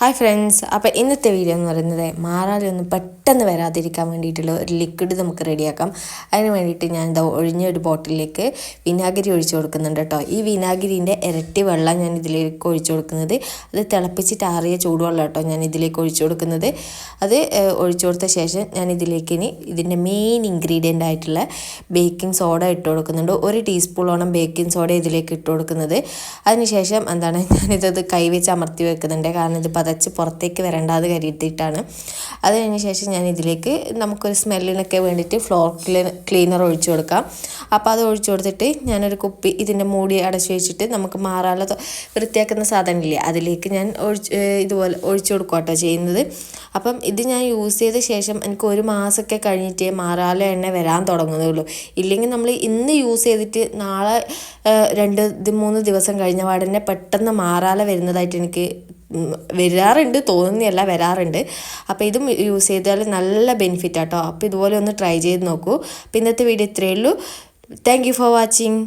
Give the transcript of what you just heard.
Hi friends അപ്പോൾ ഇന്നത്തെ video എന്ന് പറയുന്നത് മാറാലൊന്നും പെട്ടെന്ന് വരാതിരിക്കാൻ വേണ്ടിയിട്ടുള്ള ഒരു ലിക്വിഡ് നമുക്ക് റെഡിയാക്കാം അതിന് വേണ്ടിയിട്ട് ഞാൻ എന്താ ഒഴിഞ്ഞ ഒരു ബോട്ടിലേക്ക് വിനാഗിരി ഒഴിച്ചു കൊടുക്കുന്നുണ്ട് കേട്ടോ. ഈ വിനാഗിരിന്റെ ഇരട്ടി വെള്ളം ഞാൻ ഇതിലേക്ക് ഒഴിച്ചു കൊടുക്കുന്നത് അത് തിളപ്പിച്ചിട്ട് ആറിയ ചൂടുവെള്ളം കേട്ടോ ഞാൻ ഇതിലേക്ക് ഒഴിച്ചു കൊടുക്കുന്നത്. അത് ഒഴിച്ചു കൊടുത്ത ശേഷം ഞാൻ ഇതിലേക്ക് ഇനി ഇതിന്റെ മെയിൻ ഇൻഗ്രീഡിയന്റ് ആയിട്ടുള്ള ബേക്കിംഗ് സോഡ ഇട്ട് കൊടുക്കുന്നുണ്ട്. ഒരു ടീസ്പൂണോളം ബേക്കിംഗ് സോഡ ഇതിലേക്ക് ഇട്ട് കൊടുക്കുന്നത്. അതിനുശേഷം എന്താണ് ഞാനിതത് കൈവച്ച് അമർത്തി വെക്കുന്നുണ്ട്. കാരണം ഇത് പതച്ച് പുറത്തേക്ക് വരണ്ടാതെ കരുതിയിട്ടാണ്. അത് കഴിഞ്ഞ ശേഷം ഞാൻ ഇതിലേക്ക് നമുക്കൊരു സ്മെല്ലിനൊക്കെ വേണ്ടിയിട്ട് ഫ്ലോർ ക്ലീനർ ഒഴിച്ചു കൊടുക്കാം. അപ്പോൾ അത് ഒഴിച്ചു കൊടുത്തിട്ട് ഞാനൊരു കുപ്പി ഇതിന്റെ മൂടി അടച്ചു വെച്ചിട്ട് നമുക്ക് മാറാല വൃത്തിയാക്കുന്ന സാധനമില്ലേ അതിലേക്ക് ഞാൻ ഒഴിച്ച് ഇതുപോലെ ഒഴിച്ചു കൊടുക്കുക കേട്ടോ ചെയ്യുന്നത്. അപ്പം ഇത് ഞാൻ യൂസ് ചെയ്ത ശേഷം എനിക്ക് ഒരു മാസമൊക്കെ കഴിഞ്ഞിട്ടേ മാറാല എണ്ണ വരാൻ തുടങ്ങുന്നുള്ളൂ. ഇല്ലെങ്കിൽ നമ്മൾ ഇന്ന് യൂസ് ചെയ്തിട്ട് നാളെ രണ്ട് മൂന്ന് ദിവസം കഴിഞ്ഞ പാടന്നെ പെട്ടെന്ന് മാറാല വരുന്നതായിട്ട് എനിക്ക് വരാറുണ്ട് തോന്നുന്നതല്ല വരാറുണ്ട്. അപ്പോൾ ഇതും യൂസ് ചെയ്താൽ നല്ല ബെനിഫിറ്റ് ആട്ടോ. അപ്പോൾ ഇതുപോലെ ഒന്ന് ട്രൈ ചെയ്ത് നോക്കൂ. അപ്പോൾ ഇന്നത്തെ വീഡിയോ ഇത്രയേ ഉള്ളൂ. Thank you for watching